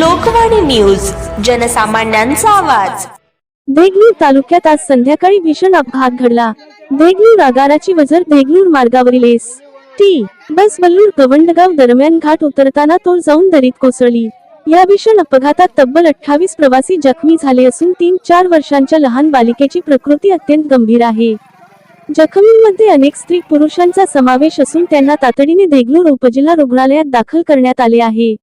Lokvani news जनसामान्यांचा आवाज. देगलूर तालुक्यात आज संध्याकाळी भीषण अपघात घडला. देगलूर आगाराची वजर देगलूर मार्गावरील एस. टी. बस बल्लूर गवंडगाव दरम्यान घाट उतरताना तो जाऊन दरीत कोसळली. या भीषण अपघातात तब्बल अठ्ठावीस प्रवासी जखमी झाले असून तीन चार वर्षांच्या लहान बालिकेची प्रकृती अत्यंत गंभीर आहे. जखमींमध्ये अनेक स्त्री पुरुषांचा समावेश असून त्यांना तातडीने देगलूर उपजिल्हा रुग्णालयात दाखल करण्यात आले आहे.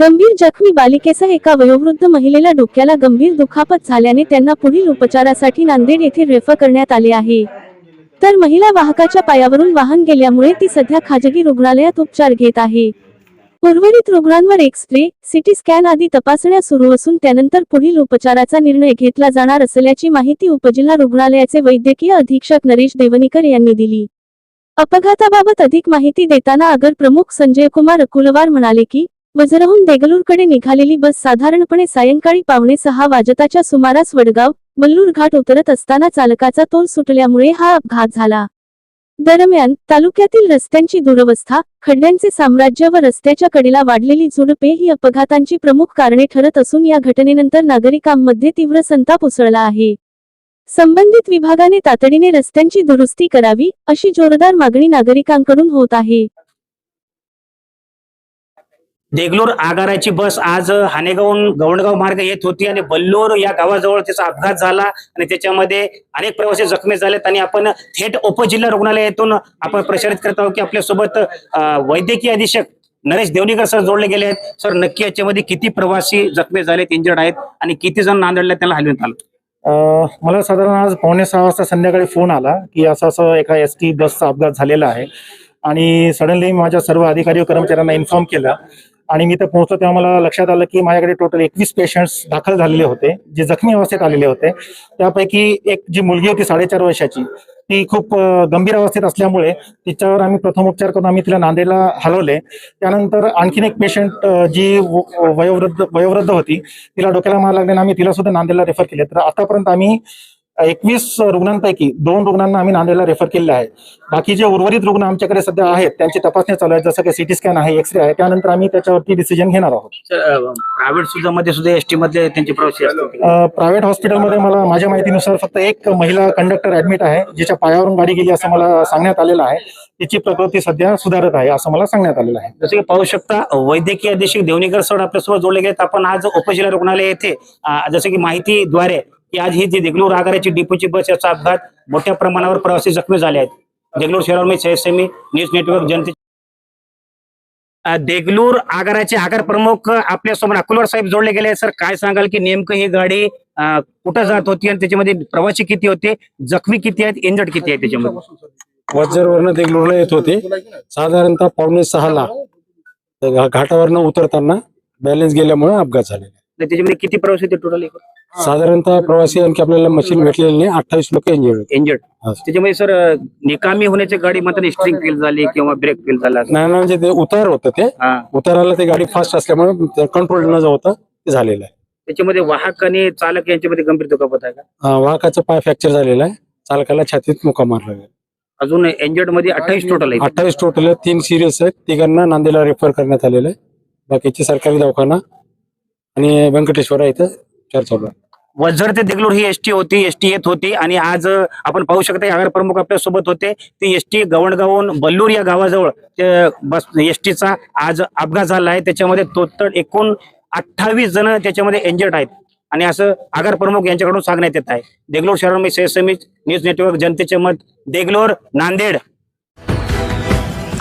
गंभीर जखमी बालिकेसह एका वयोवृद्ध महिलेला डोक्याला गंभीर दुखापत झाल्याने त्यांना पुढील उपचारासाठी नांदेड येथे रेफर करण्यात आले आहे. तर महिला वाहकाच्या पायावरून वाहन गेल्यामुळे ती सध्या खाजगी रुग्णालयात उपचार घेत आहे. उर्वरित रुग्णांवर एक्सरे सिटी स्कॅन आदी तपासण्या सुरू असून त्यानंतर पुढील उपचाराचा निर्णय घेतला जाणार असल्याची माहिती उपजिल्हा रुग्णालयाचे वैद्यकीय अधीक्षक नरेश देवनीकर यांनी दिली. अपघाताबाबत अधिक माहिती देताना अगर प्रमुख संजय कुमार अकुलवार म्हणाले की वजरहून देगलूरकडे निघालेली बस साधारणपणे सायंकाळी पावणे सहा वाजताच्या सुमारास वडगाव मल्लूर घाट उतरत असताना चालकाचा तोल सुटल्यामुळे हा अपघात झाला. दरम्यान तालुक्यातील रस्त्यांची दुरवस्था खड्ड्यांचे साम्राज्य व रस्त्याच्या कडेला वाढलेली झुडपे ही अपघातांची प्रमुख कारणे ठरत असून या घटनेनंतर नागरिकांमध्ये तीव्र संताप उसळला आहे. संबंधित विभागाने तातडीने रस्त्यांची दुरुस्ती करावी अशी जोरदार मागणी नागरिकांकडून होत आहे. देगलूर आगाराची बस आज हानेगावहून गवंडगाव मार्ग येत होती आणि बल्लोर या गावाजवळ त्याचा अपघात झाला आणि त्याच्यामध्ये अनेक प्रवासी जखमी झालेत आणि आपण थेट उपजिल्हा रुग्णालयातून आपण प्रसारित करत आहोत की आपल्यासोबत वैद्यकीय अधीक्षक नरेश देवणीकर सर जोडले गेले आहेत. सर नक्की याच्यामध्ये किती प्रवासी जखमी झालेत इंजर्ड आहेत आणि किती जण नांदेडला त्याला हलवण्यात आलं? मला साधारण आज पावणे सहा वाजता संध्याकाळी फोन आला की असं असं एका एस टी बसचा अपघात झालेला आहे. आणि सडनली माझ्या सर्व अधिकारी कर्मचाऱ्यांना इन्फॉर्म केला. आणि मी तर पोहोचलो तेव्हा मला लक्षात आलं की माझ्याकडे टोटल एकवीस पेशंट्स दाखल झालेले होते जे जखमी अवस्थेत आलेले होते. त्यापैकी एक जी मुलगी होती साडेचार वर्षाची ती खूप गंभीर अवस्थेत असल्यामुळे तिच्यावर आम्ही प्रथम उपचार करून आम्ही तिला नांदेडला हलवले. त्यानंतर आणखीन एक पेशंट जी व- वयोवृद्ध वयोवृद्ध होती तिला डोक्याला मार लागल्याने आम्ही तिला सुद्धा नांदेडला रेफर केले. तर आतापर्यंत आम्ही एकवीस रुग्णांपैकी दोन रुग्णांना आम्ही नांदेडला रेफर केले आहे. बाकी जे उर्वरित रुग्ण आमच्याकडे सध्या आहेत त्यांची तपासणी चालू आहे. जसं की सिटी स्कॅन आहे एक्सरे आहे. त्यानंतर आम्ही त्याच्यावरती डिसिजन घेणार आहोत. प्रायव्हेट सुद्धा मध्ये सुद्धा एस टी मधले त्यांचे प्रवासी प्रायव्हेट हॉस्पिटलमध्ये मला माझ्या माहितीनुसार फक्त एक महिला कंडक्टर ऍडमिट आहे जिच्या पायावरून गाडी गेली असं मला सांगण्यात आलेलं आहे. तिची प्रकृती सध्या सुधारत आहे असं मला सांगण्यात आलेलं आहे. जसं की पाहू शकता वैद्यकीय अधीक्षक देवणीकर सर आपल्यासोबत जोडले गेलेत. आपण आज उपजिल्हा रुग्णालय येथे जसं की माहितीद्वारे की आज ही जी देगलूर आगाराची डिपोची बस याचा अपघात मोठ्या प्रमाणावर प्रवासी जखमी झाले आहेत. देगलूर शहरावर मी एसएमई न्यूज नेटवर्क जनते देगलूर आगाराचे आगार प्रमुख आपल्यासोबत अकुलवार साहेब जोडले गेले. सर काय सांगाल की नेमकं ही गाडी कुठं जात होती आणि त्याच्यामध्ये प्रवासी किती होते जखमी किती आहेत इंजर्ड किती आहेत त्याच्यामध्ये? वज्रवरनं देगलूरला येत होते. साधारणतः पावणे सहाला घाटावरनं उतरताना बॅलन्स गेल्यामुळे अपघात झालेला त्याच्यामध्ये किती प्रवासी होते टोटल साधारणतः प्रवासी आणखी आपल्याला मशीन भेटलेली नाही. अठ्ठावीस लोक इंजिन होते इंजर्ड हा. त्याच्यामध्ये सर निकामी होण्याची गाडी मात्र स्ट्रिंग फेल झाली किंवा ब्रेक फेल झाला. नाही म्हणजे ते उतार होतं ते. हा. उताराला ते गाडी फास्ट असल्यामुळे कंट्रोल न जाता ते झालेलं आहे. त्याच्यामध्ये वाहक आणि चालक यांच्यामध्ये गंभीर दुखापत आहे का? अं, वाहकाचा पाय फ्रॅक्चर झालेला आहे. चालकाला छातीत मुका मारला गेला. अजून इंजर्डमध्ये अठ्ठावीस टोटल आहे. अठ्ठावीस टोटल तीन सिरियस आहेत. तिघांना नांदेडला रेफर करण्यात आलेलं आहे. बाकीचे सरकारी दवाखाना आणि व्यंकटेश्वरा इथं उपचार चालू आहे. वझर ते देगलूर ही एसटी होती एसटी येत होती आणि आज आपण पाहू शकता आगार प्रमुख आपल्यासोबत होते. ती एसटी गवणगावून बल्लूर या गावाजवळ बस एसटीचा आज अपघात झाला आहे. त्याच्यामध्ये तोतड एकूण अठ्ठावीस जण त्याच्यामध्ये इंजर्ड आहेत. आणि असं आगार प्रमुख यांच्याकडून सांगण्यात येत आहे. देगलोर शहरामध्ये एसएमई न्यूज नेटवर्क जनतेचे मत देगलोर नांदेड.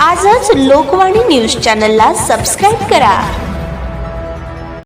आजच लोकवाणी न्यूज चॅनलला सबस्क्राईब करा.